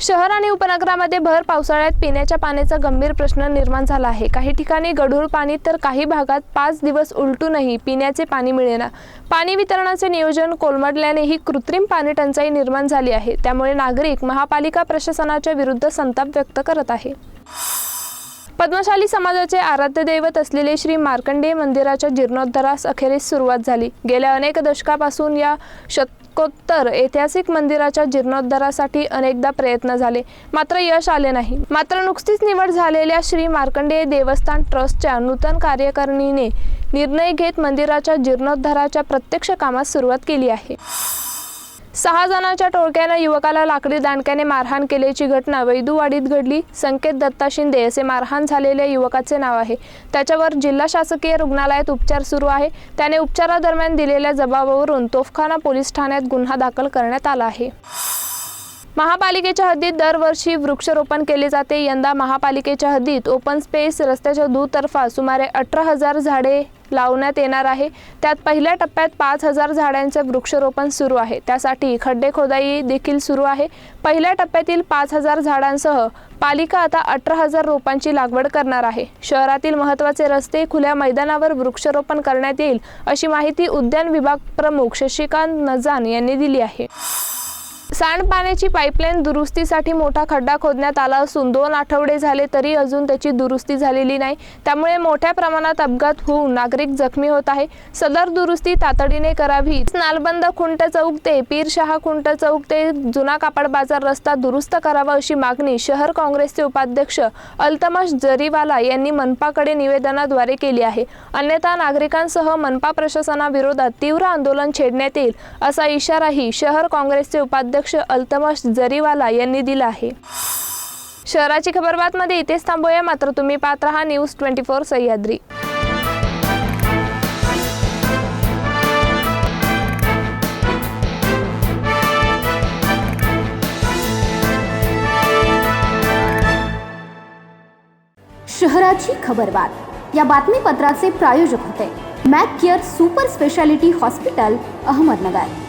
शहर आणि उपनगरामध्ये भर पावसाळ्यात पिण्याच्या पाण्याचा गंभीर प्रश्न निर्माण झाला आहे. काही ठिकाणी गढूळ पाणी तर काही भागात पाच दिवस उलटूनही पिण्याचे पाणी मिळेना. पाणी वितरणाचे नियोजन कोलमडल्यानेही कृत्रिम पाणी टंचाई निर्माण झाली आहे. त्यामुळे नागरिक महापालिका प्रशासनाच्या विरुद्ध संताप व्यक्त करत आहे. पद्मशाली समाजाचे आराध्य दैवत असलेले श्री मार्कंडेय मंदिराच्या जीर्णोद्धारास अखेरीस सुरुवात झाली. गेल्या अनेक दशकापासून या शत शतकोत्तर ऐतिहासिक मंदिराच्या जीर्णोद्धारासाठी अनेकदा प्रयत्न झाले. मात्र यश आले नाही. मात्र नुकतीच निवड झालेल्या श्री मार्कंडेय देवस्थान ट्रस्टच्या नूतन कार्यकारिणीने निर्णय घेत मंदिराच्या जीर्णोद्धाराच्या प्रत्यक्ष कामास सुरुवात केली आहे. सहा जणांच्या टोळक्यानं युवकाला लाकडी दांडक्याने मारहाण केल्याची घटना वैदूवाडीत घडली. संकेत दत्ता शिंदे असे मारहाण झालेल्या युवकाचे नाव आहे. त्याच्यावर जिल्हा शासकीय रुग्णालयात उपचार सुरू आहे. त्याने उपचारादरम्यान दिलेल्या जबाबावरून तोफखाना पोलीस ठाण्यात गुन्हा दाखल करण्यात आला आहे. महापालिकेच्या हद्दीत दरवर्षी वृक्षारोपण केले जाते. यंदा महापालिकेच्या हद्दीत ओपन स्पेस रस्त्याच्या दुतर्फा सुमारे अठरा हजार झाडे लावण्यात येणार आहे. त्यात पहिल्या टप्प्यात पाच हजार झाडांचं वृक्षारोपण सुरू आहे. त्यासाठी खड्डे खोदाई देखील सुरू आहे. पहिल्या टप्प्यातील पाच हजार झाडांसह पालिका आता अठरा हजार रोपांची लागवड करणार आहे. शहरातील महत्त्वाचे रस्ते खुल्या मैदानावर वृक्षारोपण करण्यात येईल अशी माहिती उद्यान विभाग प्रमुख शशिकांत नजान यांनी दिली आहे. सांडपाण्याची पाईपलाईन दुरुस्तीसाठी मोठा खड्डा खोदण्यात आला असून दोन आठवडे झाले तरी अजून त्याची दुरुस्ती झालेली नाही. त्यामुळे मोठ्या प्रमाणात अपघात होऊन नागरिक जखमी होत आहे. सदर दुरुस्ती तातडीने करावी. नालबंद खुंट चौक ते पीरशहा खुंट चौक ते जुना कापड बाजार रस्ता दुरुस्त करावा अशी मागणी शहर काँग्रेसचे उपाध्यक्ष अल्तमाश जरीवाला यांनी मनपाकडे निवेदनाद्वारे केली आहे. अन्यथा नागरिकांसह मनपा प्रशासनाविरोधात तीव्र आंदोलन छेडण्यात येईल असा इशाराही शहर काँग्रेसचे उपाध्यक्ष अल्तमश जरीवाला यांनी दिला आहे. शहराची खबरबातमध्ये इथेच थांबूया. मात्र तुम्ही पाहत रहा न्यूज ट्वेंटी फोर सह्याद्री. शहराची खबरबात या बातमीपत्राचे प्रायोजक होते. Mac Care super speciality hospital Ahmednagar.